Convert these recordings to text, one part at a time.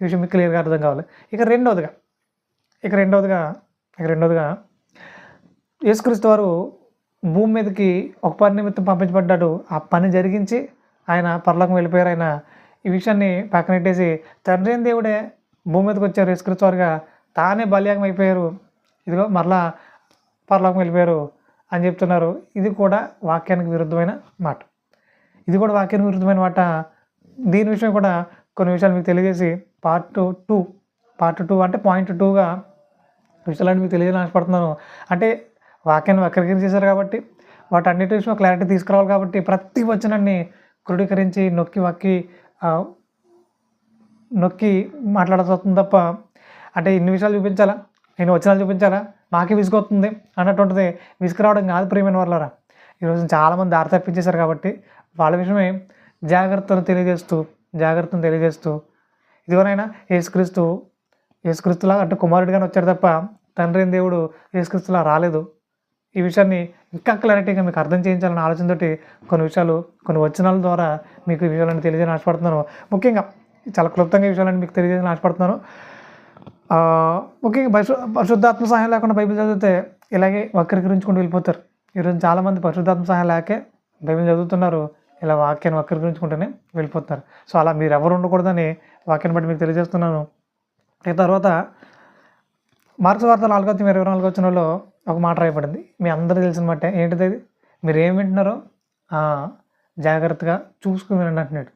ఈ విషయం మీకు క్లియర్గా అర్థం కావాలి. ఇక రెండవదిగా ఇక రెండవదిగా ఇక రెండవదిగా యేసుక్రీస్తు వారు భూమి మీదకి ఒక పని నిమిత్తం పంపించబడ్డాడు. ఆ పని జరిగించి ఆయన పరలోకం వెళ్ళిపోయారు. ఆయన ఈ విషయాన్ని పక్కనెట్టేసి తండ్రి దేవుడే భూమి మీదకి వచ్చారు. యేసుక్రీస్తు వారుగా తానే బల్యాగం అయిపోయారు. ఇదిగో మరలా పరలోకం వెళ్ళిపోయారు అని చెప్తున్నారు. ఇది కూడా వాక్యానికి విరుద్ధమైన మాట. ఇది కూడా వాక్యానికి విరుద్ధమైన మాట. దీని విషయం కూడా కొన్ని విషయాలు మీకు తెలియజేసి పార్ట్ టూ పార్ట్ టూ అంటే పాయింట్ టూగా విషయాలను మీకు తెలియజేయాలని ఆశపడుతున్నాను. అంటే వాక్యాన్ని వక్రీకరించేశారు కాబట్టి వాటి అన్నిటి విషయంలో క్లారిటీ తీసుకురావాలి కాబట్టి ప్రతి వచనాన్ని క్రోడీకరించి నొక్కి వక్కి నొక్కి మాట్లాడాల్సి వస్తుంది తప్ప అంటే ఇన్ని విషయాలు చూపించాలా? నేను వచనాలు చూపించాలా? నాకే విసుగొస్తుంది అన్నటువంటిది విసుకురావడం కాదు ప్రియమైన వాళ్ళరా ఈరోజు చాలామంది దారి తప్పించేశారు కాబట్టి వాళ్ళ విషయమే జాగ్రత్తలు తెలియజేస్తూ జాగ్రత్తను తెలియజేస్తూ ఇదివరైనా యేసుక్రీస్తు యేసుక్రీస్తులా అంటే కుమారుడిగానే వచ్చాడు తప్ప తండ్రి దేవుడు యేసుక్రీస్తులా రాలేదు. ఈ విషయాన్ని ఇంకా క్లారిటీగా మీకు అర్థం చేయించాలన్న ఆలోచనతోటి కొన్ని విషయాలు కొన్ని వచనాల ద్వారా మీకు ఈ విషయాలను తెలియజేయాలని ఆశపడుతున్నాను. ముఖ్యంగా చాలా క్లుప్తంగా ఈ విషయాలను మీకు తెలియజేయాలని ఆశపడుతున్నాను. ముఖ్యంగా పరిశు పరిశుద్ధాత్మ సహాయం లేకుండా బైబిల్ చదివితే ఇలాగే వక్రీకరించుకుంటూ వెళ్ళిపోతారు. ఈరోజు చాలామంది పరిశుద్ధాత్మ సహాయం లేకే బైబిల్ చదువుతున్నారు. ఇలా వాక్యాన్ని వక్రీకరించుకుంటూనే వెళ్ళిపోతున్నారు సో అలా మీరు ఎవరు ఉండకూడదని వాక్యాన్ని బట్టి మీకు తెలియజేస్తున్నాను. ఇక తర్వాత మార్క్స్ వార్త నాలుగో అధ్యాయం ఇరవై నాలుగో వచ్చినలో ఒక మాట రాయబడింది. మీ అందరూ తెలిసిన మాట ఏంటిది అది మీరు ఏం వింటున్నారో జాగ్రత్తగా చూసుకుని వినండి అంటున్నాడు.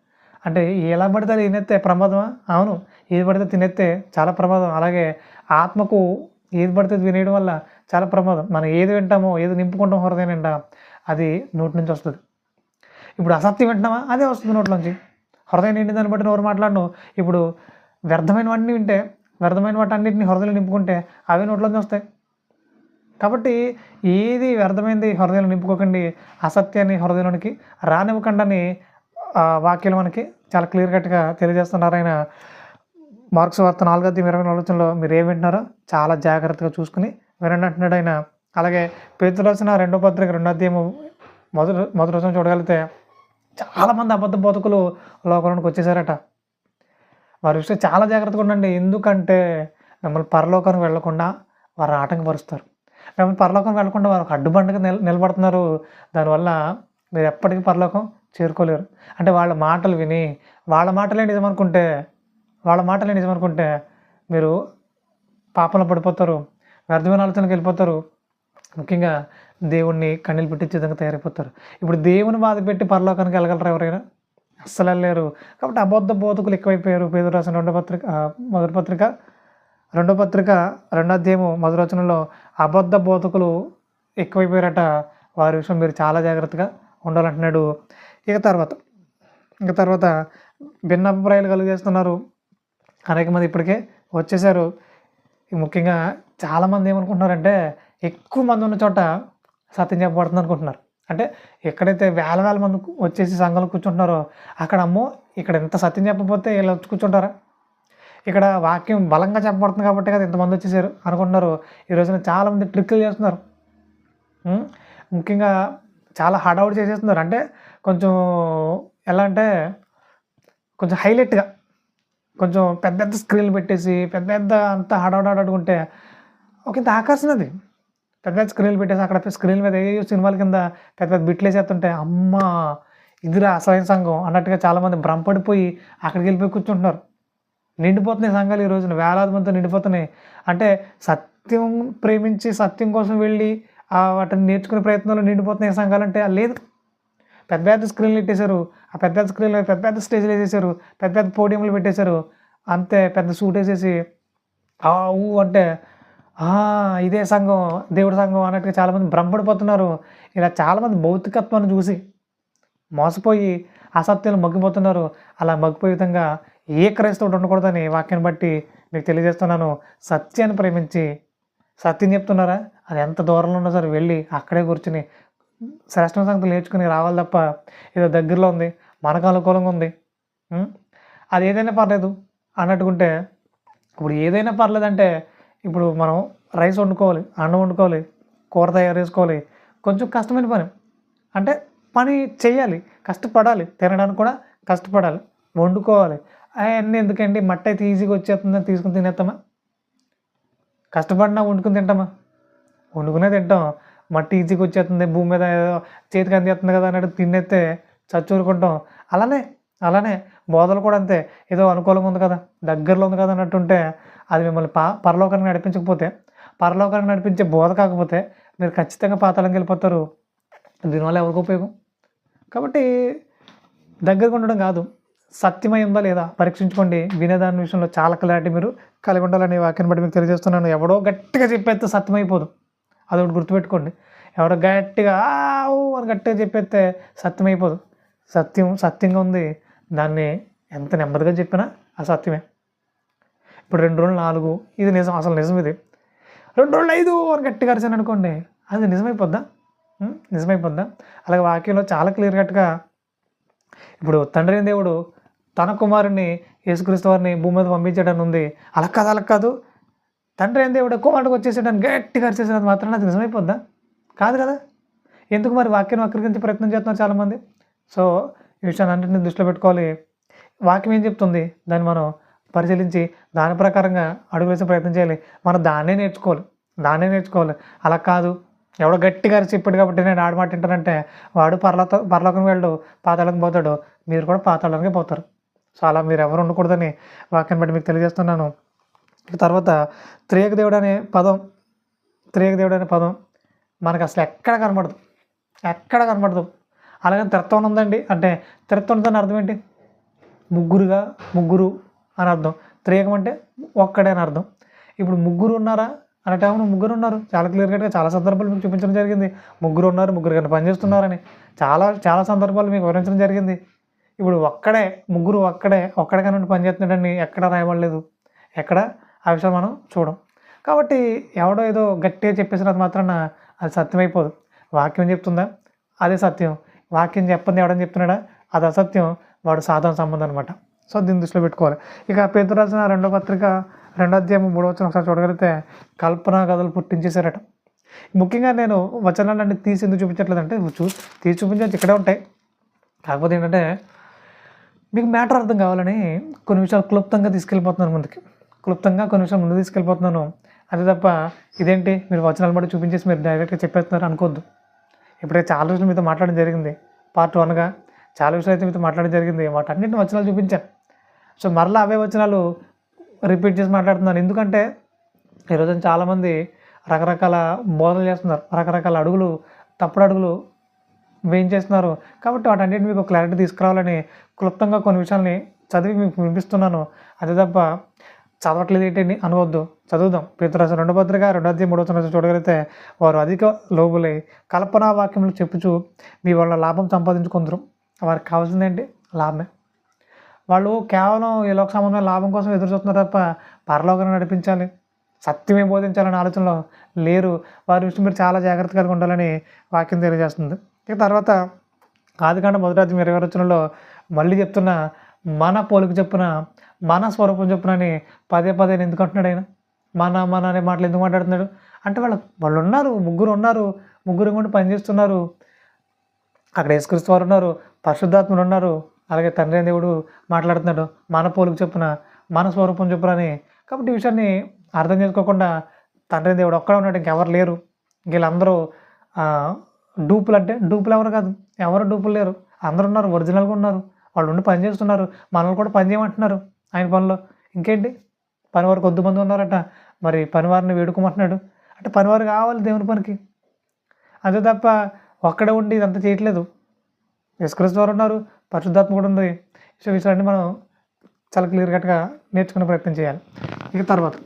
అంటే ఎలా పడితే అది ప్రమాదమా? అవును. ఏది పడితే తినెత్తే చాలా ప్రమాదం. అలాగే ఆత్మకు ఏది పడితే అది వినేయడం వల్ల చాలా ప్రమాదం. మనం ఏది వింటామో ఏది నింపుకుంటామో హృదయం నిండా అది నోటి నుంచి వస్తుంది. ఇప్పుడు అసత్యం వింటున్నావా? అదే వస్తుంది నోట్లోంచి. హృదయం నిండి దాన్ని బట్టి నోరు మాట్లాడను ఇప్పుడు వ్యర్థమైనవన్నీ వింటే వ్యర్థమైన వాటి అన్నింటిని హృదయం నింపుకుంటే అవే నోట్లోంచి వస్తాయి. కాబట్టి ఏది వ్యర్థమైంది హృదయంలో నింపుకోకండి. అసత్యాన్ని హృదయంలోనికి రానివ్వకండి అని వాక్యాలు మనకి చాలా క్లియర్ కట్గా తెలియజేస్తున్నారు ఆయన. మార్క్స్ వార్త నాలుగో అధ్యాయం ఇరవై ఆలోచనలో మీరు ఏం వింటున్నారో చాలా జాగ్రత్తగా చూసుకుని వినండి అంటున్నాడు ఆయన. అలాగే పేతురు రాసిన రెండో పత్రిక రెండో అధ్యాయము మొదటి మొదటి రోజున చూడగలిగితే చాలామంది అబద్ధ బతుకులు లోకంలోకి వచ్చేసారట. వారి విషయం చాలా జాగ్రత్తగా ఉండండి. ఎందుకంటే మిమ్మల్ని పరలోకానికి వెళ్ళకుండా వారు ఆటంకపరుస్తారు మిమ్మల్ని పరలోకం వెళ్ళకుండా వారు ఒక అడ్డుబండగా నిల నిలబడుతున్నారు. దానివల్ల మీరు ఎప్పటికీ పరలోకం చేరుకోలేరు. అంటే వాళ్ళ మాటలు విని వాళ్ళ మాటలే నిజమనుకుంటే వాళ్ళ మాటలే నిజమనుకుంటే మీరు పాపంలో పడిపోతారు. వ్యర్థమైన ఆలోచనలకు వెళ్ళిపోతారు. ముఖ్యంగా దేవుణ్ణి కన్నీళ్ళు పెట్టించే విధంగా తయారైపోతారు. ఇప్పుడు దేవుని బాధ పెట్టి పరలోకానికి వెళ్ళగలరా ఎవరైనా? అస్సలు వెళ్ళలేరు. కాబట్టి అబద్ధ బోధకులు ఎక్కువైపోయారు. పేదలు రాసిన రెండో పత్రిక మొదటి పత్రిక రెండో పత్రిక రెండో అధ్యాయము మొదటి అబద్ధ బోధకులు ఎక్కువైపోయారట. వారి విషయం మీరు చాలా జాగ్రత్తగా ఉండాలంటున్నాడు. ఇక తర్వాత ఇక తర్వాత భిన్న అభిప్రాయాలు కలుగజేస్తున్నారు. అనేక మంది ఇప్పటికే వచ్చేసారు ముఖ్యంగా చాలామంది ఏమనుకుంటున్నారంటే ఎక్కువ మంది ఉన్న చోట సత్యం చెప్పబడుతుంది అనుకుంటున్నారు. అంటే ఎక్కడైతే వేల వేల మంది వచ్చేసి సంఘంలో కూర్చుంటున్నారో అక్కడ అమ్మో ఇక్కడ ఎంత సత్యం చెప్పకపోతే వీళ్ళు వచ్చి కూర్చుంటారా? ఇక్కడ వాక్యం బలంగా చెప్పబడుతుంది కాబట్టి కదా ఇంతమంది వచ్చేసారు అనుకుంటున్నారు. ఈ రోజున చాలామంది ట్రిక్కులు చేస్తున్నారు. ముఖ్యంగా చాలా హడావుడి చేసేస్తున్నారు. అంటే కొంచెం ఎలా అంటే కొంచెం హైలైట్గా కొంచెం పెద్ద పెద్ద స్క్రీన్లు పెట్టేసి పెద్ద పెద్ద అంత హడావుడి హడావుడుకుంటే ఒక ఇంత ఆకర్షణ అది. పెద్ద పెద్ద స్క్రీన్లు పెట్టేసి అక్కడ స్క్రీన్ మీద ఏ సినిమాల కింద పెద్ద పెద్ద బిట్లు వేసేస్తుంటే అమ్మ! ఇదిరా అసలైన సంఘం అన్నట్టుగా చాలామంది భ్రమపడిపోయి అక్కడికి వెళ్ళిపోయి కూర్చుంటున్నారు. నిండిపోతున్నాయి సంఘాలు ఈ రోజున వేలాది మందితో నిండిపోతున్నాయి. అంటే సత్యం ప్రేమించి సత్యం కోసం వెళ్ళి వాటిని నేర్చుకునే ప్రయత్నంలో నిండిపోతున్నాయి సంఘాలు అంటే లేదు. పెద్ద పెద్ద స్క్రీన్లు పెట్టేశారు ఆ పెద్ద పెద్ద స్క్రీన్లు పెద్ద పెద్ద స్టేజ్లు వేసేసారు పెద్ద పెద్ద పోడియంలు పెట్టేశారు. అంతే పెద్ద సూట్ వేసేసి ఆ ఊ అంటే ఇదే సంఘం దేవుడి సంఘం అన్నట్టుగా చాలామంది భ్రమపడిపోతున్నారు. ఇలా చాలామంది భౌతికత్వాన్ని చూసి మోసపోయి అసత్యాలు మగ్గిపోతున్నారు. అలా మగ్గిపోయే విధంగా ఏ క్రైస్తవుడు ఉండకూడదని వాక్యాన్ని బట్టి మీకు తెలియజేస్తున్నాను. సత్యాన్ని ప్రేమించి సత్యం చెప్తున్నారా? అది ఎంత దూరంలో ఉన్నా సరే వెళ్ళి అక్కడే కూర్చుని శ్రేష్ఠ సంగతి నేర్చుకుని రావాలి తప్ప ఏదో దగ్గరలో ఉంది మనకు అనుకూలంగా ఉంది. అది ఏదైనా పర్లేదు అన్నట్టుకుంటే ఇప్పుడు ఏదైనా పర్లేదంటే ఇప్పుడు మనం రైస్ వండుకోవాలి అన్నం వండుకోవాలి కూర తయారు చేసుకోవాలి. కొంచెం కష్టమైన పని. అంటే పని చేయాలి కష్టపడాలి తినడానికి కూడా కష్టపడాలి వండుకోవాలి. అవన్నీ ఎందుకండి? మట్టి అయితే ఈజీగా వచ్చేస్తుందని తీసుకుని తినేస్తామా కష్టపడినా వండుకుని తింటామా? వండుకునే తింటాం. మట్టి ఈజీగా వచ్చేస్తుంది భూమి మీద ఏదో చేతికి అందేస్తుంది కదా అన్నట్టు తినేస్తే చచ్చూరుకుంటాం. అలానే అలానే బోధలు కూడా అంతే. ఏదో అనుకూలంగా ఉంది కదా దగ్గరలో ఉంది కదా అన్నట్టు ఉంటే అది మిమ్మల్ని పా పరలోకానికి నడిపించకపోతే పరలోకానికి నడిపించే బోధ కాకపోతే మీరు ఖచ్చితంగా పాతాళంకి వెళ్ళిపోతారు. దీనివల్ల ఎవరికి ఉపయోగం? కాబట్టి దగ్గరగా ఉండడం కాదు. సత్యమై ఉందా లేదా పరీక్షించుకోండి. వినేదాని విషయంలో చాలా క్లారిటీ మీరు కలిగి ఉండాలని వాక్యాన్ని బట్టి మీకు తెలియజేస్తున్నాను. ఎవడో గట్టిగా చెప్పేస్తే సత్యమైపోదు. అదొకటి గుర్తుపెట్టుకోండి. ఎవడో గట్టిగా ఆవు అని గట్టిగా చెప్పేస్తే సత్యమైపోదు. సత్యం సత్యంగా ఉంది. దాన్ని ఎంత నెమ్మదిగా చెప్పినా ఆ సత్యమే. ఇప్పుడు రెండు రోజులు నాలుగు ఇది నిజం అసలు నిజం ఇది. రెండు రోజులు ఐదు అని గట్టిగా అరిచాను అనుకోండి అది నిజమైపోద్దా? నిజమైపోద్దా? అలాగే వాక్యంలో చాలా క్లియర్ కట్గా ఇప్పుడు తండ్రి దేవుడు తన కుమారుని యేసుక్రీస్తు వారిని భూమి మీద పంపించడానికి ఉంది. అలా కాదు అలా కాదు. తండ్రి అయిన దేవుడు కుమారుడికి వచ్చేసేయడానికి గట్టిగా అరిచేసినది మాత్రం అది నిజమైపోద్దా? కాదు కదా? ఎందుకు మరి వాక్యం వక్రీకరించే ప్రయత్నం చేస్తున్నారు చాలామంది? సో ఈ విషయాన్ని అన్నింటినీ దృష్టిలో పెట్టుకోవాలి. వాక్యం ఏం చెప్తుంది? దాన్ని మనం పరిశీలించి దాని ప్రకారంగా అడుగు వేసే ప్రయత్నం చేయాలి. మనం దాన్నే నేర్చుకోవాలి. దాన్నే నేర్చుకోవాలి. అలా కాదు. ఎవడో గట్టిగా చెప్పాడు కాబట్టి నేను ఆడ మాట వింటానంటే వాడు పర్లతో పర్లోకం వెళ్ళడు పాతాళంకి పోతాడు. మీరు కూడా పాతాళానికి పోతారు. సో అలా మీరు ఎవరు ఉండకూడదని వాక్యాన్ని బట్టి మీకు తెలియజేస్తున్నాను. తర్వాత త్రియేక దేవుడు అనే పదం త్రియేక దేవుడు అనే పదం మనకు అసలు ఎక్కడ కనబడదు. ఎక్కడ కనబడదు. అలాగే త్రిత్వం ఉందండి. అంటే త్రిత్వం ఉందని అర్థం ఏంటి? ముగ్గురుగా ముగ్గురు అని అర్థం. త్రేకం అంటే ఒక్కడే అని అర్థం. ఇప్పుడు ముగ్గురు ఉన్నారా అనే టైంలో ముగ్గురు ఉన్నారు. చాలా క్లియర్ కట్గా చాలా సందర్భాలు మీకు చూపించడం జరిగింది. ముగ్గురు ఉన్నారు ముగ్గురు కన్నా పనిచేస్తున్నారని చాలా చాలా సందర్భాలు మీకు వివరించడం జరిగింది. ఇప్పుడు ఒక్కడే ముగ్గురు ఒక్కడే ఒక్కడే నుండి పనిచేస్తున్నాడని ఎక్కడ రాయబడలేదు. ఎక్కడ? ఆ విషయం మనం చూడం. కాబట్టి ఎవడో ఏదో గట్టిగా చెప్పేసినంత మాత్రాన అది సత్యమైపోదు వాక్యం చెప్తుందా? అదే సత్యం. వాక్యం చెప్పంది ఎవడని చెప్తున్నాడా? అది అసత్యం. వాడు సాధారణ సంబంధం అనమాట సో దీన్ని దృష్టిలో పెట్టుకోవాలి. ఇక పేద రాసిన రెండో పత్రిక రెండో అధ్యాయం మూడో వచ్చిన ఒకసారి చూడగలిగితే కల్పన కథలు పుట్టించేశారట. ముఖ్యంగా నేను వచనాలన్నీ తీసి ఎందుకు చూపించట్లేదంటే చూ తీసి చూపించే ఇక్కడే ఉంటాయి. కాకపోతే ఏంటంటే మీకు మ్యాటర్ అర్థం కావాలని కొన్ని విషయాలు క్లుప్తంగా తీసుకెళ్ళిపోతున్నాను ముందుకి. క్లుప్తంగా కొన్ని విషయాలు ముందు తీసుకెళ్ళిపోతున్నాను. అదే తప్ప ఇదేంటి? మీరు వచనాలు బట్టి చూపించేసి మీరు డైరెక్ట్గా చెప్పేస్తున్నారు అనుకోద్దు ఇప్పుడే చాలా విషయాలు మీతో మాట్లాడడం జరిగింది. పార్ట్ వన్గా చాలా విషయాలు అయితే మీతో మాట్లాడడం జరిగింది. వాటన్నిటిని వచనాలు చూపించాను సో మరలా అవే వచనాలు రిపీట్ చేసి మాట్లాడుతున్నాను ఎందుకంటే ఈరోజు చాలామంది రకరకాల బోధనలు చేస్తున్నారు. రకరకాల అడుగులు తప్పుడు అడుగులు వేయించేస్తున్నారు. కాబట్టి వాటన్నిటిని మీకు క్లారిటీ తీసుకురావాలని క్లుప్తంగా కొన్ని విషయాల్ని చదివి మీకు వినిపిస్తున్నాను. అదే తప్ప చదవట్లేదు ఏంటి అనవద్దు. చదువుదాం. పేతురాశి రెండో పత్రిక రెండో అధ్యాయం మూడో సంవత్సరం చూడగలిగితే వారు అధిక లోబులై కల్పనా వాక్యములు చెప్పుచు మీ వాళ్ళ లాభం సంపాదించుకుందరు. వారికి కావాల్సిందేంటి లాభమే. వాళ్ళు కేవలం ఈ లోక సంబంధమైన లాభం కోసం ఎదురు చూస్తున్నారు తప్ప పరలోకం నడిపించాలి. సత్యమే బోధించాలనే ఆలోచనలో లేరు. వారి విషయం మీరు చాలా జాగ్రత్తగా ఉండాలని వాక్యం తెలియజేస్తుంది. ఇక తర్వాత ఆదికాండ మొదటి ఇరవై రచనలో మళ్ళీ చెప్తున్న మన పోలిక చెప్పున మన స్వరూపం చెప్పున అని పదే పదే ఎందుకు అంటున్నాడు ఆయన? మన మన అనే మాటలు ఎందుకు మాట్లాడుతున్నాడు? అంటే వాళ్ళు వాళ్ళు ఉన్నారు ముగ్గురు ఉన్నారు ముగ్గురు కూడా పనిచేస్తున్నారు. అక్కడ యేసుక్రీస్తు వారు ఉన్నారు పరిశుద్ధాత్ములు ఉన్నారు. అలాగే తండ్రి దేవుడు మాట్లాడుతున్నాడు. మన పోలుకు చొప్పున మన స్వరూపం చొప్పున అని. కాబట్టి ఈ విషయాన్ని అర్థం చేసుకోకుండా తండ్రి దేవుడు ఒక్కడే ఉన్నాడు ఇంకెవరు లేరు. వీళ్ళందరూ డూపులు అంటే డూపులు ఎవరు కాదు. ఎవరు డూపులు లేరు. అందరు ఉన్నారు ఒరిజినల్గా ఉన్నారు. వాళ్ళు ఉండి పని చేస్తున్నారు. మనల్ని కూడా పని చేయమంటున్నారు ఆయన పనిలో. ఇంకేంటి? పనివారు కొద్దిమంది ఉన్నారట. మరి పనివారిని వేడుకోమంటున్నాడు. అంటే పనివారు కావాలి దేవుని పనికి. అంతే తప్ప ఒక్కడే ఉండి ఇదంతా చేయట్లేదు. యేసుక్రీస్తు వారు ఉన్నారు పరిశుద్ధాత్మ కూడా ఉంది. సో విషయాలన్నీ మనం చాలా క్లియర్ కట్గా నేర్చుకునే ప్రయత్నం చేయాలి. ఇక తర్వాత.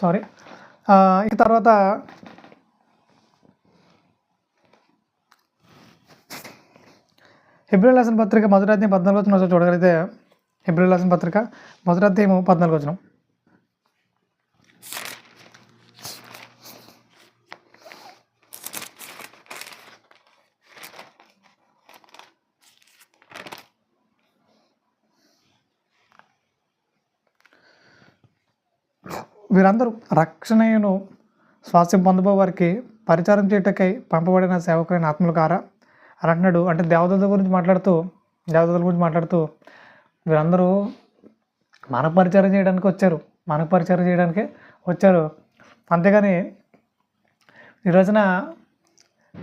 సారీ ఇక తర్వాత ఏప్రిల్ రాసిన పత్రిక మొదటి అధ్యాయం పద్నాలుగు వచ్చిన ఒకసారి చూడగలిగితే ఏప్రిల్ రాసిన పత్రిక మొదటి అధ్యాయం పద్నాలుగు వచ్చిన వీరందరూ రక్షణను స్వాస్యం పొందబో వారికి పరిచారం చేయటకై పంపబడిన సేవకులైన ఆత్మలు కారా అని అంటున్నాడు. అంటే దేవదూతల గురించి మాట్లాడుతూ దేవదూతల గురించి మాట్లాడుతూ వీరందరూ మన పరిచారం చేయడానికి వచ్చారు. మనకు పరిచారం చేయడానికి వచ్చారు. అంతేగాని ఈ రోజున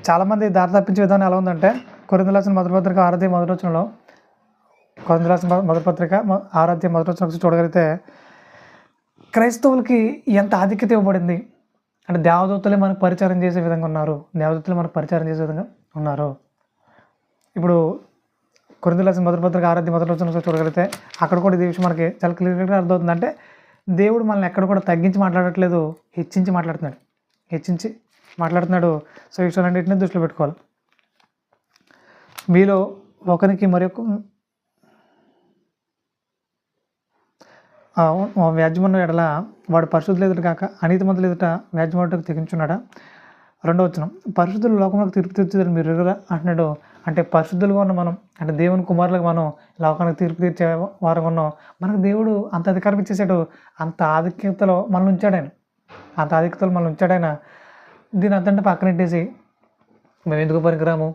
చాలామంది దారి తప్పించే విధానం ఎలా ఉందంటే కొరింద రాసిన మొదటి పత్రిక ఆరాధ్య మొదటి వచనంలో కొరింద రాసిన మొదటి పత్రిక ఆరాధ్య మొదటి వచనం చూడగలిగితే క్రైస్తవులకి ఎంత ఆధిక్యత ఇవ్వబడింది? అంటే దేవదూతలే మనకు పరిచారం చేసే విధంగా ఉన్నారు. దేవదూతలే మనకు పరిచారం చేసే విధంగా ఉన్నారు. ఇప్పుడు కొరింద రాసిన మొదటి పత్రిక ఆరాధ్య మొదటి చూడగలిగితే అక్కడ కూడా ఇది విషయం మనకి చాలా క్లియర్గా అర్థమవుతుంది. అంటే దేవుడు మనల్ని ఎక్కడ కూడా తగ్గించి మాట్లాడట్లేదు హెచ్చించి మాట్లాడుతున్నాడు. హెచ్చించి మాట్లాడుతున్నాడు. సో ఈ విషయాలన్నింటినీ దృష్టిలో పెట్టుకోవాలి. మీలో ఒకరికి మరొక వ్యాజ్యమన్న ఎడల వాడు పరిశుద్ధులు ఎదుట కాక అనీతి మందులు ఎదుట వ్యాజ్యమంటకు తెగించున్నాడా? రెండో వచ్చిన పరిశుద్ధులు లోకంలోకి తీర్పు తీర్చేదని మీరు ఎరుగరా? అంటున్నాడు. అంటే పరిశుద్ధులుగా ఉన్న మనం అంటే దేవుని కుమారులకు మనం లోకానికి తీర్పు తీర్చే వారు ఉన్నాం మనకు దేవుడు అంత అధికారం ఇచ్చేసాడు. అంత ఆధిక్యతలో మనల్ని ఉంచాడు ఆయన అంత ఆధిక్యతలో మనల్ని ఉంచాడైనా దీని అంతంటే పక్కనెట్టేసి మేము ఎందుకు పనికిరాము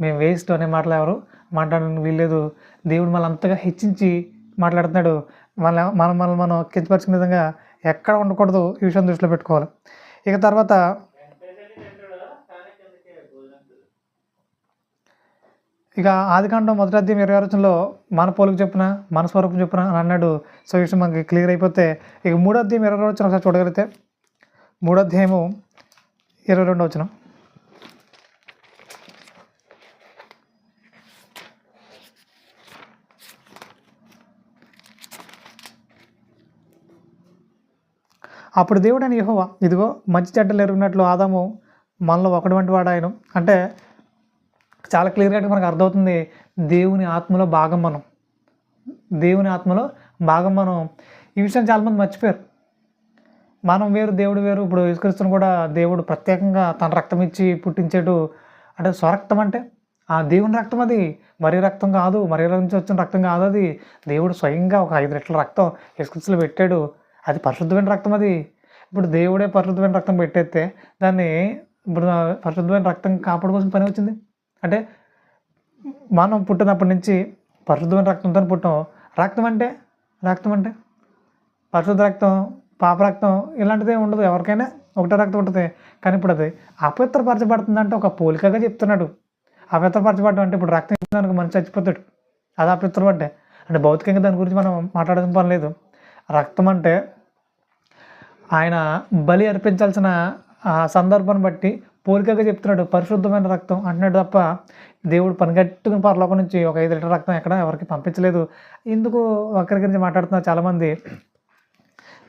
మేము వేస్ట్ అనే మాటలు ఎవరు మాట్లాడడానికి వీల్లేదు. దేవుడు మనల్ని అంతగా హెచ్చించి మాట్లాడుతున్నాడు. మన మనం మనం మనం కించపరిచిన విధంగా ఎక్కడ ఉండకూడదు ఈ విషయం దృష్టిలో పెట్టుకోవాలి. ఇక తర్వాత ఇక ఆదికాండం మొదటి అధ్యాయం ఇరవై ఆలోచనలో మన పోలుకు చెప్పిన మన స్వరూపం చెప్పిన అని అన్నాడు సో విషయం మనకి క్లియర్ అయిపోతే. ఇక మూడో అధ్యాయం ఇరవై రెండు వచ్చిన ఒకసారి చూడగలిగితే. మూడో అధ్యాయము ఇరవై రెండు వచ్చిన అప్పుడు దేవుడు అని యెహోవా ఇదిగో మంచి చెడ్డలు ఎరుగునట్లు ఆదాము మనలో ఒకటి వంటి వాడు ఆయన అంటే చాలా క్లియర్గా మనకు అర్థమవుతుంది. దేవుని ఆత్మలో భాగం మనం. దేవుని ఆత్మలో భాగం మనం. ఈ విషయం చాలామంది మర్చిపోయారు. మనం వేరు దేవుడు వేరు. ఇప్పుడు యేసుక్రీస్తుని కూడా దేవుడు ప్రత్యేకంగా తన రక్తం ఇచ్చి పుట్టించాడు. అంటే స్వరక్తం అంటే ఆ దేవుని రక్తం అది. మరీ రక్తం కాదు. మరీ నుంచి వచ్చిన రక్తం కాదు అది. దేవుడు స్వయంగా ఒక ఐదు రెట్ల రక్తం యేసుక్రీస్తులో పెట్టాడు. అది పరిశుద్ధమైన రక్తం అది. ఇప్పుడు దేవుడే పరిశుద్ధమైన రక్తం పెట్టేస్తే దాన్ని ఇప్పుడు పరిశుద్ధమైన రక్తం కాపాడుకోవాల్సిన పని వచ్చింది? అంటే మనం పుట్టినప్పటి నుంచి పరిశుద్ధమైన రక్తంతో పుట్టాం. రక్తం అంటే? రక్తం అంటే? పరిశుద్ధ రక్తం పాప రక్తం ఇలాంటిదే ఉండదు. ఎవరికైనా ఒకటే రక్తం ఉంటుంది. కానీ ఇప్పుడు అది అపవిత్రపరచబడుతుంది అంటే ఒక పోలికగా చెప్తున్నాడు. అపవిత్రపరచబడడం అంటే ఇప్పుడు రక్తం దానికి మనిషి చచ్చిపోతాడు. అది అపవిత్రపడ్డే అంటే భౌతికంగా దాని గురించి మనం మాట్లాడడం పని లేదు. రక్తం అంటే ఆయన బలి అర్పించాల్సిన సందర్భాన్ని బట్టి పోలికగా చెప్తున్నాడు పరిశుద్ధమైన రక్తం అంటున్నాడు తప్ప దేవుడు పనిగట్టుకుని పరలోకం నుంచి ఒక ఐదు లీటర్ రక్తం ఎక్కడ ఎవరికి పంపించలేదు. ఎందుకు ఒకరి గురించి మాట్లాడుతున్నారు చాలామంది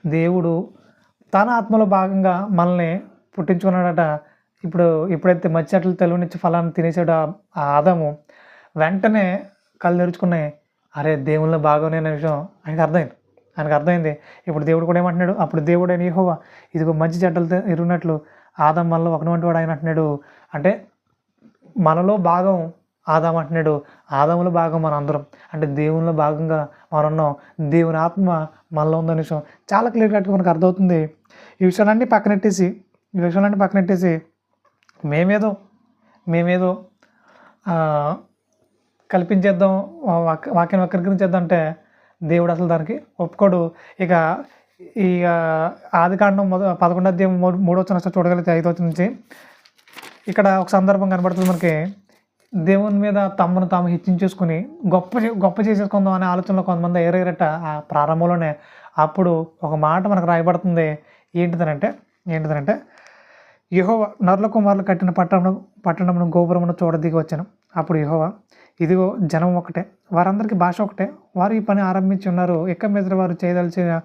దేవుడు తన ఆత్మలో భాగంగా మనల్ని పుట్టించుకున్నాడట. ఇప్పుడు ఎప్పుడైతే మచ్చి చెట్లు తెలుగునిచ్చి ఫలాన్ని తినేసాడు ఆ- ఆదము ఆదాము వెంటనే కళ్ళు తెరుచుకున్నాయి. అరే దేవుళ్ళ భాగం అనే విషయం ఆయనకు అర్థమైంది. ఆయనకు అర్థమైంది. ఇప్పుడు దేవుడు కూడా ఏమంటున్నాడు? అప్పుడు దేవుడు అని ఇదిగో మంచి చెడ్డలు ఎరుగునట్లు ఆదాం వల్ల ఒకటి వంటి వాడు ఆయన అంటున్నాడు అంటే మనలో భాగం ఆదాం అంటున్నాడు. ఆదాములో భాగం మన అందరం. అంటే దేవునిలో భాగంగా మనం ఉన్నాం. దేవుని ఆత్మ మనలో ఉందనే విషయం చాలా క్లియర్ కట్గా మనకు అర్థమవుతుంది. ఈ విషయాలన్నీ పక్కనెట్టేసి ఈ విషయాలన్నీ పక్కనెట్టేసి మేమేదో మేమేదో కల్పించేద్దాం వా- వాక్- వాక్యం వక్రీకరించేద్దాం అంటే దేవుడు అసలు దానికి ఒప్పుకోడు. ఇక ఇక ఆదికాండం మొద పదకొండు అధ్యాయం మూడు మూడో వచ్చిన చూడగలిగితే ఐదో వచ్చిన నుంచి ఇక్కడ ఒక సందర్భం కనబడుతుంది మనకి. దేవుని మీద తమను తాము హెచ్చించేసుకుని గొప్ప చే- గొప్ప చేసేసుకుందాం అనే ఆలోచనలో కొంతమంది ఏరేరట ఆ ప్రారంభంలోనే. అప్పుడు ఒక మాట మనకు రాయబడుతుంది. ఏంటిదనంటే ఏంటిదనంటే యహోవ నరుల కుమారులు కట్టిన పట్టణం పట్టణమును గోపురమును చూడదిగి వచ్చాను. అప్పుడు యహోవ ఇదిగో జనం ఒకటే వారందరికీ భాష ఒకటే. వారు ఈ పని ఆరంభించి ఉన్నారు. ఎక్క మీద వారు చేయదలిచిన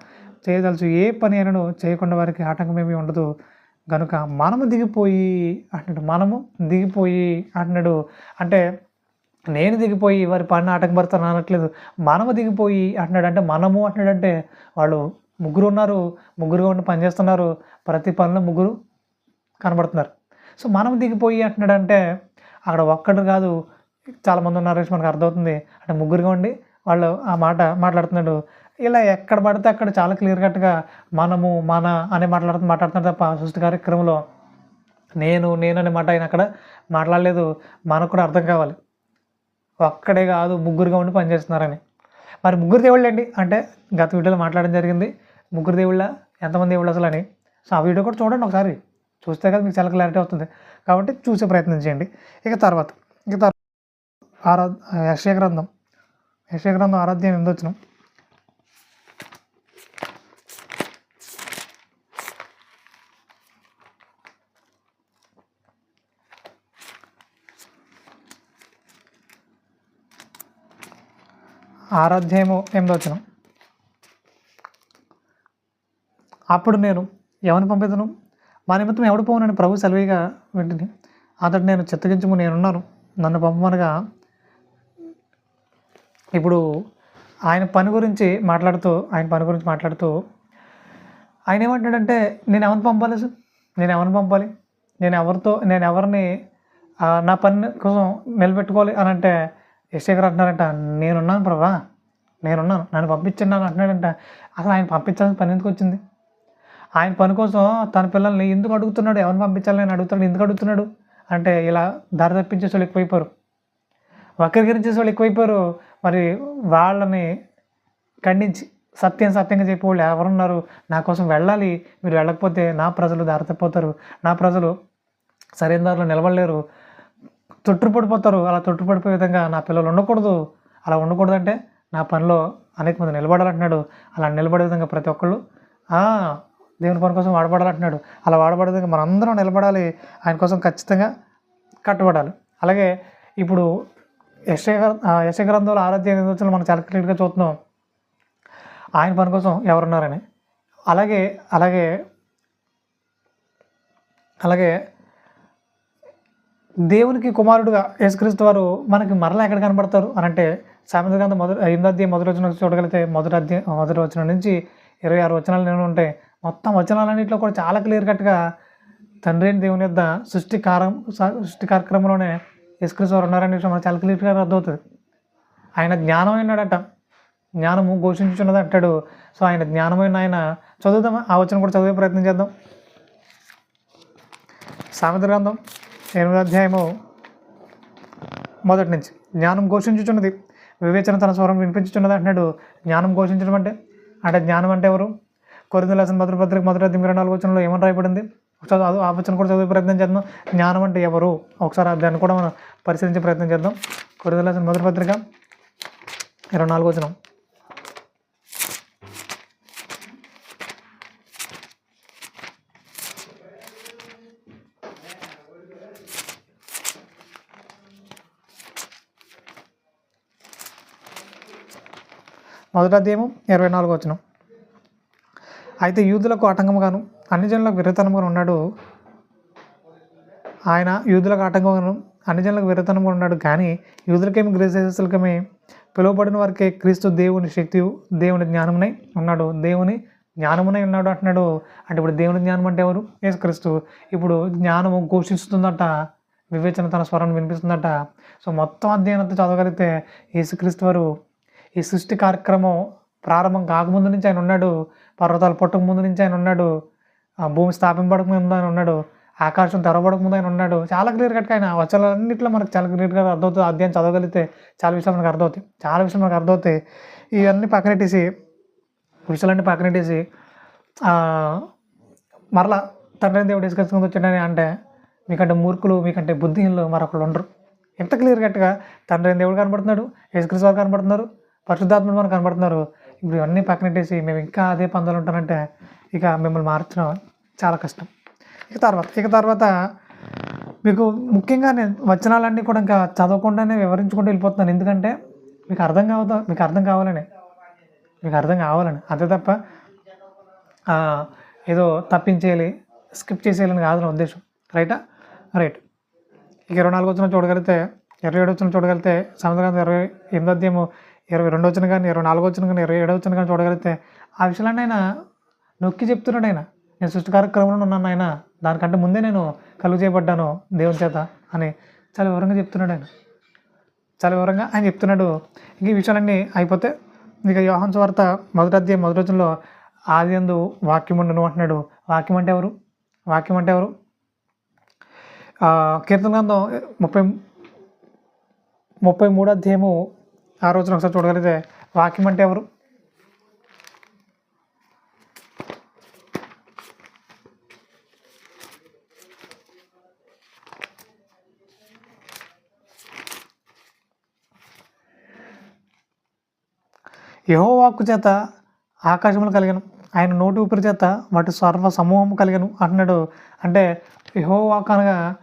చేయదలుచు ఏ పని అయినను చేయకుండా వారికి ఆటంకమేమీ ఉండదు. కనుక మనము దిగిపోయి అంటున్నాడు మనము దిగిపోయి అంటున్నాడు. అంటే నేను దిగిపోయి వారి పని ఆటంకపడతాను అనట్లేదు. మనము దిగిపోయి అంటున్నాడు అంటే మనము అంటున్నాడు అంటే వాళ్ళు ముగ్గురు ఉన్నారు ముగ్గురుగా ఉండి పని చేస్తున్నారు. ప్రతి పనిలో ముగ్గురు కనబడుతున్నారు. సో మనం దిగిపోయి అంటున్నాడు అంటే అక్కడ ఒక్కడు కాదు చాలామంది ఉన్నారు. మనకు అర్థమవుతుంది. అంటే ముగ్గురుగా ఉండి వాళ్ళు ఆ మాట మాట్లాడుతున్నాడు. ఇలా ఎక్కడ పడితే అక్కడ చాలా క్లియర్ కట్గా మనము మన అని మాట్లాడుతూ మాట్లాడుతున్నారు తప్ప సృష్టి కార్యక్రమంలో నేను నేను అనే మాట ఆయన అక్కడ మాట్లాడలేదు. మనకు కూడా అర్థం కావాలి. ఒక్కడే కాదు ముగ్గురుగా ఉండి పనిచేస్తున్నారని మరి ముగ్గురు దేవుళ్ళు అండి అంటే గత వీడియోలో మాట్లాడడం జరిగింది. ముగ్గురు దేవుళ్ళ ఎంతమంది దేవుళ్ళు అసలు అని. సో ఆ వీడియో కూడా చూడండి ఒకసారి. చూస్తే కదా మీకు చాలా క్లారిటీ అవుతుంది కాబట్టి చూసే ప్రయత్నం చేయండి. ఇక తర్వాత ఇక తర్వాత ఆరా యక్షయ గ్రంథం. యక్షయ గ్రంథం ఆరాధ్యం ఎందు వచ్చినాం ఆరాధ్యాయము ఎనిమిదో వచ్చిన అప్పుడు నేను ఎవరిని పంపిదను? మా నిమిత్తం ఎవడు పోనని ప్రభు సెలవిగా వెంటనే. అతడు నేను చిత్తగించము నేనున్నాను. నన్ను పంపమనగా ఇప్పుడు ఆయన పని గురించి మాట్లాడుతూ ఆయన పని గురించి మాట్లాడుతూ ఆయన ఏమంటాడంటే నేను ఎవరిని పంపాలి సార్? నేను ఎవరిని పంపాలి? నేను ఎవరితో నేను ఎవరిని నా పని కోసం నిలబెట్టుకోవాలి? అని అంటే యశ్వ గారు అంటున్నారంట నేనున్నాను ప్రభా నేనున్నాను. నన్ను పంపించండి అని అంటున్నాడంట. అసలు ఆయన పంపించాల్సిన పని ఎందుకు వచ్చింది? ఆయన పని కోసం తన పిల్లల్ని ఎందుకు అడుగుతున్నాడు? ఎవరిని పంపించాలని అడుగుతున్నాడు? ఎందుకు అడుగుతున్నాడు? అంటే ఇలా దారి తప్పించే వాళ్ళు ఎక్కువైపోయారు. వక్రీకరించేసే వాళ్ళు ఎక్కువైపోయారు. మరి వాళ్ళని ఖండించి సత్యం సత్యంగా చెప్పేవాళ్ళు ఎవరున్నారు? నా కోసం వెళ్ళాలి. మీరు వెళ్ళకపోతే నా ప్రజలు దారి తప్పిపోతారు. నా ప్రజలు సరైన దారిలో నిలబడలేరు. తొట్టుపడిపోతారు. అలా తొట్టుపడిపోయే విధంగా నా పిల్లలు ఉండకూడదు. అలా ఉండకూడదు అంటే నా పనిలో అనేక మంది నిలబడాలంటున్నాడు. అలా నిలబడే విధంగా ప్రతి ఒక్కళ్ళు దేవుని పని కోసం వాడబడాలంటున్నాడు. అలా వాడబడే విధంగా మనందరం నిలబడాలి. ఆయన కోసం ఖచ్చితంగా కట్టబడాలి. అలాగే ఇప్పుడు యశ యశ గ్రంథంలో ఆరాధ్య నిర్వచనం మనం చాలా క్లియర్గా చూస్తున్నాం. ఆయన పని కోసం ఎవరున్నారని. అలాగే అలాగే అలాగే దేవునికి కుమారుడుగా యేసుక్రీస్తు వారు మనకి మరలా ఎక్కడ కనబడతారు అని అంటే సామెత గ్రంథం మొదటి ఎనిమిది అధ్యాయం మొదటి వచనం చూడగలిగితే మొదటి అధ్యాయం మొదటి వచనం నుంచి ఇరవై ఆరు వచనాలు నేను ఉంటాయి మొత్తం వచనాలన్నింటిలో కూడా చాలా క్లియర్ కట్గా తండ్రి అయిన దేవుని యొక్క సృష్టి కారం సృష్టి కార్యక్రమంలోనే యేసుక్రీస్తు వారు ఉన్నారనే విషయం మనకు చాలా క్లియర్గా అర్థమవుతుంది. ఆయన జ్ఞానమైనాడట జ్ఞానము ఘోషించున్నది అంటాడు. సో ఆయన జ్ఞానమైన ఆయన చదువుదాం ఆ వచనం కూడా చదివే ప్రయత్నం చేద్దాం. సామెత గ్రంథం ఎనిమిది అధ్యాయము మొదటి నుంచి. జ్ఞానం ఘోషించుచున్నది. వివేచన తన స్వరం వినిపించుచున్నది అంటున్నాడు. జ్ఞానం ఘోషించడం అంటే? అంటే జ్ఞానం అంటే ఎవరు? కొరింత లెసన్ భద్ర పత్రిక మొదటి అధ్యాయం ఇరవై నాలుగు వచనంలో ఏమని రాయబడింది? ఒకసారి అది ఆ వచనం కూడా చదివే ప్రయత్నం చేద్దాం. జ్ఞానం అంటే ఎవరు? ఒకసారి దాన్ని కూడా మనం పరిశీలించే ప్రయత్నం చేద్దాం. కొరింత లెసన్ మొదటి పత్రిక ఇరవై నాలుగు వచనం. మొదటి అధ్యాయము ఇరవై నాలుగు వచనం. అయితే యూదులకు ఆటంకంగాను అన్ని జనులకు విరతనంగా ఉన్నాడు. ఆయన యూదులకు ఆటంకంగాను అన్ని జనులకు విరతనంగా ఉన్నాడు. కానీ యూదులకేమి గ్రేసేసులకేమి పిలువబడిన వారికే క్రీస్తు దేవుని శక్తి దేవుని జ్ఞానమునై ఉన్నాడు. దేవుని జ్ఞానమునై ఉన్నాడు అంటున్నాడు. అంటే ఇప్పుడు దేవుని జ్ఞానం అంటే ఎవరు? యేసుక్రీస్తు. ఇప్పుడు జ్ఞానము ఘోషిస్తుందట. వివేచన తన స్వరం వినిపిస్తుందట. సో మొత్తం అధ్యయనంతో చదవగలిగితే యేసుక్రీస్తు వారు ఈ సృష్టి కార్యక్రమం ప్రారంభం కాకముందు నుంచి ఆయన ఉన్నాడు పర్వతాలు పుట్టక ముందు నుంచి ఆయన ఉన్నాడు ఆ భూమి స్థాపింపడక ముందు ఆయన ఉన్నాడు ఆకాశం తెరవబడక ముందు ఆయన ఉన్నాడు. చాలా క్లియర్ కట్గా ఆయన వచనాలన్నింటిలో మనకు చాలా క్లియర్గా అర్థమవుతుంది అధ్యాయం చదవగలిగితే చాలా విషయాలు మనకు అర్థమవుతాయి. చాలా విషయాలు మనకు అర్థమవుతాయి. ఇవన్నీ పక్కనెట్టేసి విషయాలన్నీ పక్కనెట్టేసి మరలా తండ్రిని దేవుడు తీసుకొచ్చుకుంటూ వచ్చాడని అంటే మీకంటే మూర్ఖులు మీకంటే బుద్ధిహీనులు మరొకరు ఉండరు. ఎంత క్లియర్ కట్గా తండ్రిని దేవుడు కనబడుతున్నాడు యేసుక్రీస్తు వారు కనబడుతున్నారు పరిశుద్ధాత్మలు మనకు కనబడుతున్నారు. ఇప్పుడు ఇవన్నీ పక్కనెట్టేసి మేము ఇంకా అదే పందాలు ఉంటానంటే ఇక మిమ్మల్ని మార్చడం చాలా కష్టం. ఇక తర్వాత ఇక తర్వాత మీకు ముఖ్యంగా నేను వచనాలన్నీ కూడా ఇంకా చదవకుండానే వివరించుకుంటూ వెళ్ళిపోతున్నాను. ఎందుకంటే మీకు అర్థం కావద్దు మీకు అర్థం కావాలని మీకు అర్థం కావాలని. అంతే తప్ప ఏదో తప్పించేయాలి స్కిప్ చేసేయాలని కాదు నా ఉద్దేశం. రైటా? రైట్. ఇక ఇరవై నాలుగు వచ్చిన చూడగలిగితే ఇరవై ఏడు వచ్చిన చూడగలిగితే సముద్రం ఇరవై ఎనిమిది అధ్యాయము ఇరవై రెండు వచ్చిన కానీ ఇరవై నాలుగు వచ్చిన కానీ ఇరవై ఏడు వచ్చిన కానీ చూడగలిగితే ఆ విషయాలన్నీ ఆయన నొక్కి చెప్తున్నాడు ఆయన. నేను సృష్టి కార్యక్రమంలో ఉన్నాను ఆయన. దానికంటే ముందే నేను కలుగు చేయబడ్డాను దేవుని చేత అని చాలా వివరంగా చెప్తున్నాడు ఆయన. చాలా వివరంగా ఆయన చెప్తున్నాడు. ఇంక ఈ విషయాలన్నీ అయిపోతే ఇక యోహన్ వార్త మొదటి అధ్యాయం మొదటి రోజుల్లో ఆది అందు వాక్యం ఉండను అంటున్నాడు. వాక్యం అంటే ఎవరు? వాక్యం అంటే ఎవరు? కీర్తన గ్రంథం ముప్పై ముప్పై మూడు అధ్యాయము ఆ రోజున ఒకసారి చూడగలిగితే వాక్యం అంటే ఎవరు? యహో వాక్కు చేత ఆకాశములు కలిగను. ఆయన నోటి ఊపిరి చేత వాటి సర్వ సమూహం కలిగను అంటున్నాడు. అంటే యహో వాక్ అనగా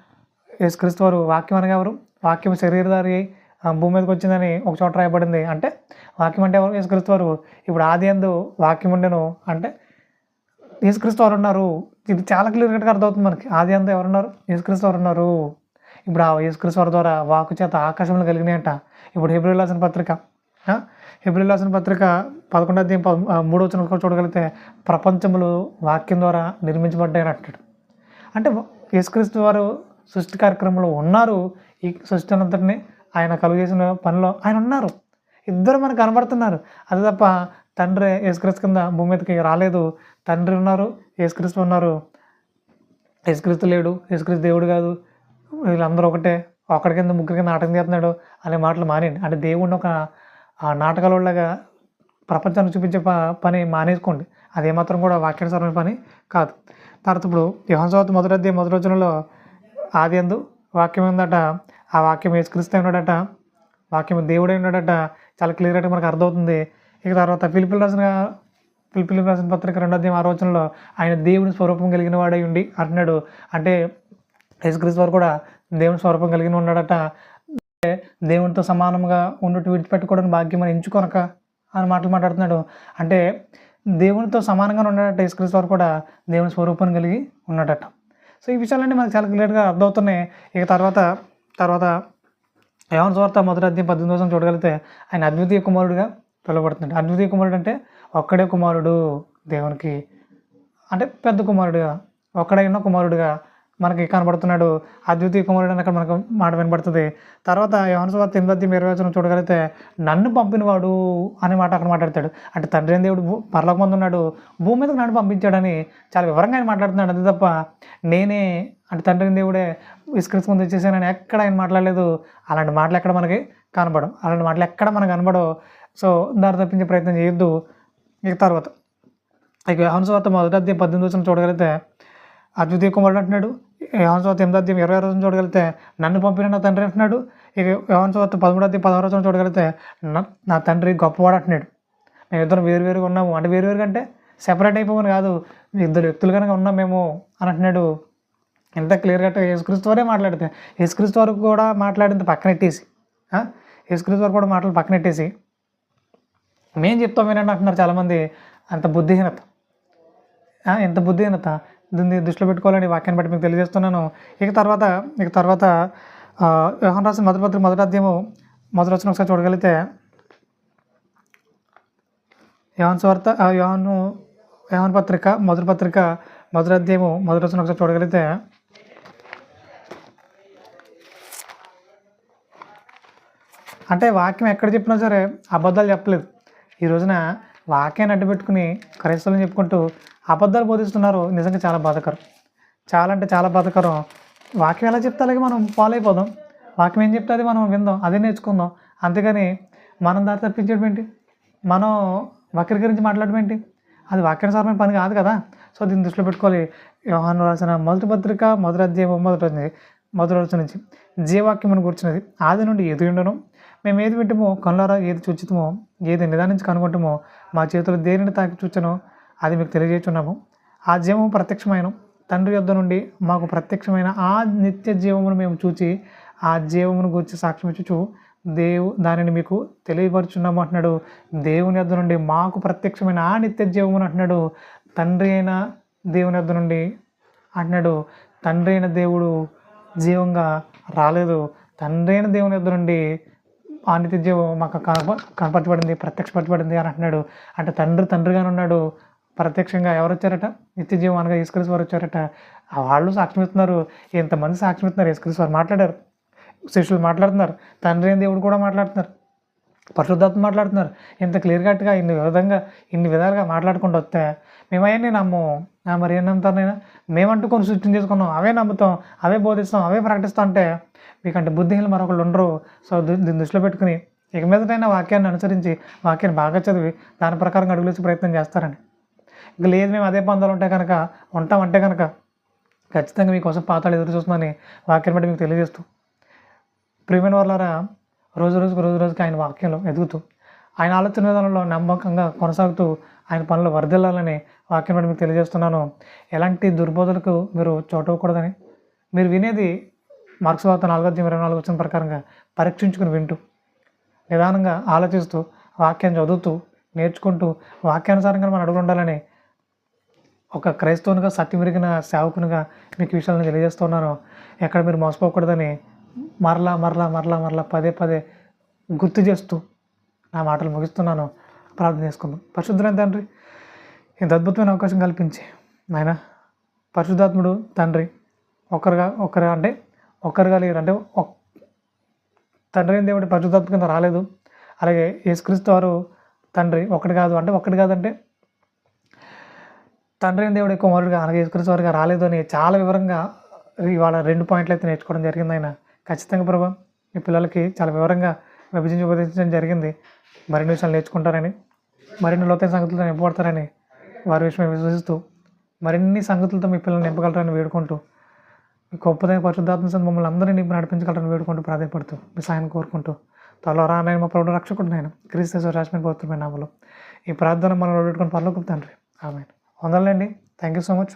యేసుక్రీస్తు వారు వాక్యం అనగా ఎవరు? వాక్యం శరీరధారి అయి భూమి మీదకి వచ్చిందని ఒక చోట రాయబడింది. అంటే వాక్యం అంటే ఎవరు? యేసుక్రీస్తు వారు. ఇప్పుడు ఆది ఎందు వాక్యం ఉండెను. అంటే యేసుక్రీస్తు వారు ఉన్నారు. ఇది చాలా క్లియర్గా అర్థమవుతుంది మనకి. ఆది అందు ఎవరున్నారు యేసుక్రీస్తు వారు ఉన్నారు. ఇప్పుడు ఆ యేసుక్రీస్తు వారి ద్వారా వాకు చేత ఆకాశంలో కలిగినాయంట. ఇప్పుడు హెబ్రి రాసిన పత్రిక ఆ? రాసిన పత్రిక పదకొండు అధ్యాయం మూడో వచనం కూడా చూడగలిగితే ప్రపంచములు వాక్యం ద్వారా నిర్మించబడ్డాయని అంటాడు అంటే యేసుక్రీస్తు వారు సృష్టి కార్యక్రమంలో ఉన్నారు. ఈ సృష్టి అంతటిని ఆయన కలుగజేసిన పనిలో ఆయన ఉన్నారు. ఇద్దరు మనకు కనబడుతున్నారు. అది తప్ప తండ్రి యేసుక్రీస్తు కింద భూమి మీదకి రాలేదు. తండ్రి ఉన్నారు యేసుక్రీస్తు ఉన్నారు. యేసుక్రీస్తు లేడు యేసుక్రీస్తు దేవుడు కాదు. వీళ్ళందరూ ఒకటే. ఒకటి కింద ముగ్గురు కింద నాటకం చేస్తున్నాడు అనే మాటలు మానేయండి. అంటే దేవుడిని ఒక ఆ నాటకాలలాగా ప్రపంచాన్ని చూపించే ప పని మానేసుకోండి. అదేమాత్రం కూడా వాక్యానుసరమైన పని కాదు. తర్వాత ఇప్పుడు యోహన్సవత్ మొదటి మొదటి రోజులలో ఆది అందు వాక్యం ఏందట ఆ వాక్యం యేసుక్రీస్తు ఉన్నాడట. వాక్యం దేవుడే ఉన్నాడట. చాలా క్లియర్గా మనకు అర్థమవుతుంది. ఇక తర్వాత పిలుపులు రాసిన పిలుపులు రాసిన పత్రిక రెండో అధ్యాయం ఆ రోజుల్లో ఆయన దేవుని స్వరూపం కలిగిన వాడై ఉండి అంటున్నాడు. అంటే యేసుక్రీస్తు వారు కూడా దేవుని స్వరూపం కలిగిన ఉన్నాడట. దేవునితో సమానంగా ఉన్నట్టు విడిచిపెట్టుకోవడానికి భాగ్యం మనం ఎంచుకొనక అని మాటలు మాట్లాడుతున్నాడు. అంటే దేవునితో సమానంగా ఉన్నాడట యేసుక్రీస్తు వారు కూడా దేవుని స్వరూపం కలిగి ఉన్నాడట. సో ఈ విషయాలన్నీ మనకు చాలా క్లియర్గా అర్థమవుతున్నాయి. ఇక తర్వాత తర్వాత యవన సువార్త మొదటి అధ్యాయం పద్దెనిమిది కోసం చూడగలిగితే ఆయన అద్వితీయ కుమారుడుగా పిలువబడుతున్నాడు అద్వితీయ కుమారుడు అంటే ఒక్కడే కుమారుడు దేవునికి అంటే పెద్ద కుమారుడుగా ఒక్కడే కుమారుడుగా మనకి కనబడుతున్నాడు. అద్వితీయ కుమారుడు అని అక్కడ మనకు మాట వినబడుతుంది. తర్వాత యోహాను ఎనిమిది అధ్యాయం ఇరవై చూడగలిగితే నన్ను పంపినవాడు అనే మాట అక్కడ మాట్లాడతాడు. అంటే తండ్రి అయిన దేవుడు భూ- మంది ఉన్నాడు. భూమి మీదకి నన్ను పంపించాడని చాలా వివరంగా ఆయన మాట్లాడుతున్నాడు. అంతే తప్ప నేనే అంటే తండ్రి అయిన దేవుడే ఇస్క్రిస్ ముందు వచ్చేసానని ఎక్కడ ఆయన మాట్లాడలేదు. అలాంటి మాటలు ఎక్కడ మనకి కనబడవు. అలాంటి మాటలు ఎక్కడ మనకు కనబడవు. సో దారి తప్పించే ప్రయత్నం చేయొద్దు. ఇక తర్వాత ఇక హంసవార్త మొదటి అధ్యాయం పద్దెనిమిది వచ్చిన చూడగలిగితే అద్వితీయ కుమారుడు అంటున్నాడు యోహాన్స్వార్త ఎనిమిది అధ్యాయం ఇరవై రోజున చూడగలిగితే నన్ను పంపిన నా తండ్రి అంటున్నాడు. ఇక యోహాన్స్వార్త పదమూడు అధ్యాయం పదహారు రోజున చూడగలిగితే నా నా తండ్రి గొప్పవాడు అంటున్నాడు. మేము ఇద్దరం వేరువేరుగా ఉన్నాము. అంటే వేరు వేరుగా అంటే సెపరేట్ అయిపోమని కాదు ఇద్దరు వ్యక్తులు కనుక ఉన్నాం మేము అని అంటున్నాడు. ఎంత క్లియర్ కట్ యేసుక్రీస్తు వారే మాట్లాడితే యేసుక్రీస్తు వరకు కూడా మాట్లాడింది పక్కనెట్టేసి ఆ? యేసుక్రీస్తు వరకు కూడా మాటలు పక్కనెట్టేసి మేం చెప్తాం వినండి అంటున్నారు చాలామంది. అంత బుద్ధిహీనత. ఇంత ఎంత బుద్ధిహీనత? దీన్ని దృష్టిలో పెట్టుకోవాలని వాక్యాన్ని బట్టి మీకు తెలియజేస్తున్నాను. ఇక తర్వాత ఇక తర్వాత వ్యవహారం రాసిన మొదటి పత్రిక మొదటి అధ్యాయము మొదటి వచ్చిన ఒకసారి చూడగలిగితే యోహాన్ స్వార్త యోహాను యోహాన్ పత్రిక మొదటి పత్రిక మొదటి అధ్యాయము మొదటి వచ్చిన ఒకసారి చూడగలిగితే అంటే వాక్యం ఎక్కడ చెప్పినా సరే అబద్ధాలు చెప్పలేదు ఈ రోజున వాక్యాన్ని అడ్డుపెట్టుకుని క్రైస్తవులను చెప్పుకుంటూ అబద్ధాలు బోధిస్తున్నారు నిజంగా చాలా బాధకరం. చాలా అంటే చాలా బాధకరం. వాక్యం ఎలా చెప్తే అలాగే మనం ఫాలో అయిపోదాం. వాక్యం ఏం చెప్తే అది మనం విందాం. అదే నేర్చుకుందాం. అంతేగాని మనం దారి తప్పించడం ఏంటి? మనం వక్రీకరించి మాట్లాడడం ఏంటి? అది వాక్యానుసారమైన పని కాదు కదా. సో దీన్ని దృష్టిలో పెట్టుకోవాలి. వ్యవహారం రాసిన మొదటి పత్రిక మొదటి అధ్యాయం మొదటి వచ్చింది మొదటి రోజు నుంచి. జీవాక్యం అని కూర్చున్నది. ఆది నుండి ఏది మేము ఏది వింటామో కళ్ళారా ఏది చూచుతామో ఏది నిదానించి కనుగొంటామో మా చేతులు దేనిని తాకి చూచనో అది మీకు తెలియజేస్తున్నాము ఆ జీవము ప్రత్యక్షమైన తండ్రి యొద్ద నుండి మాకు ప్రత్యక్షమైన ఆ నిత్య జీవమును మేము చూచి ఆ జీవమును గురించి సాక్ష్యం ఇచ్చుచు దేవు దానిని మీకు తెలియపరుచున్నాము అంటున్నాడు. దేవుని యొద్ద నుండి మాకు ప్రత్యక్షమైన ఆ నిత్య జీవమును అంటున్నాడు. తండ్రి అయిన దేవుని యొద్ద నుండి అంటున్నాడు. తండ్రి అయిన దేవుడు జీవంగా రాలేదు. తండ్రి అయిన దేవుని యొద్ద నుండి ఆ మాకు కనప కనపరచబడింది ప్రత్యక్షపరచబడింది అని అంటున్నాడు. అంటే తండ్రి తండ్రిగానే ఉన్నాడు. ప్రత్యక్షంగా ఎవరు వచ్చారట? నిత్యజీవం అనగా యేసుక్రీస్తు వారు వచ్చారట. వాళ్ళు సాక్ష్యం ఇస్తున్నారు. ఎంతమంది సాక్ష్యం ఇస్తున్నారు. యేసుక్రీస్తు వారు మాట్లాడారు. శిష్యులు మాట్లాడుతున్నారు. తండ్రి అయిన దేవుడు కూడా మాట్లాడుతున్నారు. పరిశుద్ధాత్మ మాట్లాడుతున్నారు. ఇంత క్లియర్ కట్గా ఇన్ని విధంగా ఇన్ని విధాలుగా మాట్లాడుకుంటూ వస్తే మేము అవన్నీ నమ్ము. మరి ఏం నమ్ముతారు నేను? మేమంటూ కొన్ని సృష్టి చేసుకున్నాం. అవే నమ్ముతాం అవే బోధిస్తాం అవే ప్రకటిస్తాం అంటే మీకంటే బుద్ధిహీనులు మరొకళ్ళు ఉండరు. సో దీన్ని దృష్టిలో పెట్టుకుని ఇక మీదటైనా వాక్యాన్ని అనుసరించి వాక్యాన్ని బాగా చదివి దాని ప్రకారం అడుగులేసి ప్రయత్నం చేస్తారని. ఇక లేదు మేము అదే పందాలు ఉంటే కనుక ఉంటామంటే కనుక ఖచ్చితంగా మీకోసం పాతాలు ఎదురు చూస్తుందని వాక్యం బట్టి మీకు తెలియజేస్తూ. ప్రియమైన వాళ్ళారా రోజు రోజుకు రోజు రోజుకి ఆయన వాక్యంలో ఎదుగుతూ ఆయన ఆలోచన విధానంలో నమ్మకంగా కొనసాగుతూ ఆయన పనులు వర్ధిల్లాలని వాక్యం బట్టి మీకు తెలియజేస్తున్నాను. ఎలాంటి దుర్బోధలకు మీరు చోటవ్వకూడదని మీరు వినేది మార్క్స్ వార్త నాలుగో అధ్యాయం ఇరవై నాలుగు వచ్చిన ప్రకారంగా పరీక్షించుకుని వింటూ నిదానంగా ఆలోచిస్తూ వాక్యం చదువుతూ నేర్చుకుంటూ వాక్యానుసారంగా మనం అడుగు ఉండాలని ఒక క్రైస్తవునిగా సత్యమిరిగిన సేవకునిగా మీకు విషయాలను తెలియజేస్తున్నాను. ఎక్కడ మీరు మోసపోకూడదని మరలా మరలా మరలా మరలా పదే పదే గుర్తు చేస్తూ నా మాటలు ముగిస్తున్నాను. ప్రార్థన చేసుకుందాం. పరిశుద్ధులైన తండ్రి ఇంత అద్భుతమైన అవకాశం కల్పించి నాయన పరిశుద్ధాత్ముడు తండ్రి ఒకరుగా ఒకరు అంటే ఒకరుగా లేరు. అంటే తండ్రి అయిన దేవుడి పరిశుద్ధాత్మ కింద రాలేదు. అలాగే యేసుక్రీస్తు వారు తండ్రి ఒకటి కాదు. అంటే ఒకటి కాదంటే తండ్రి అయిన దేవుడు కుమారుడుగా అలాగే యేసుక్రీస్తు వారుగా రాలేదు అని చాలా వివరంగా ఇవాళ రెండు పాయింట్లు అయితే నేర్చుకోవడం జరిగింది ఆయన ఖచ్చితంగా ప్రభా మీ పిల్లలకి చాలా వివరంగా విభజించి ఉపదేశించడం జరిగింది. మరిన్ని విషయాలు నేర్చుకుంటారని మరిన్ని లోతైన సంగతులతో నింపబడతారని వారి విషయం విశ్వసిస్తూ మరిన్ని సంగతులతో మీ పిల్లల్ని నింపగలరని వేడుకుంటూ మీ గొప్పదైన పరిశుద్ధాత్మ మమ్మల్ని అందరినీ నింపి నడిపించగలరని వేడుకుంటూ ప్రాధాయపడుతూ మీ సాయం కోరుకుంటూ త్వరలో రానైన మా ప్రభుడు రక్షకుడు నేను క్రీస్తు రాష్ట్రమైన పవిత్రమైన నామలో ఈ ప్రార్థన మనం పెట్టుకుని పర్లోకి తండ్రి. ఆమె వందలండి థ్యాంక్ యూ సో మచ్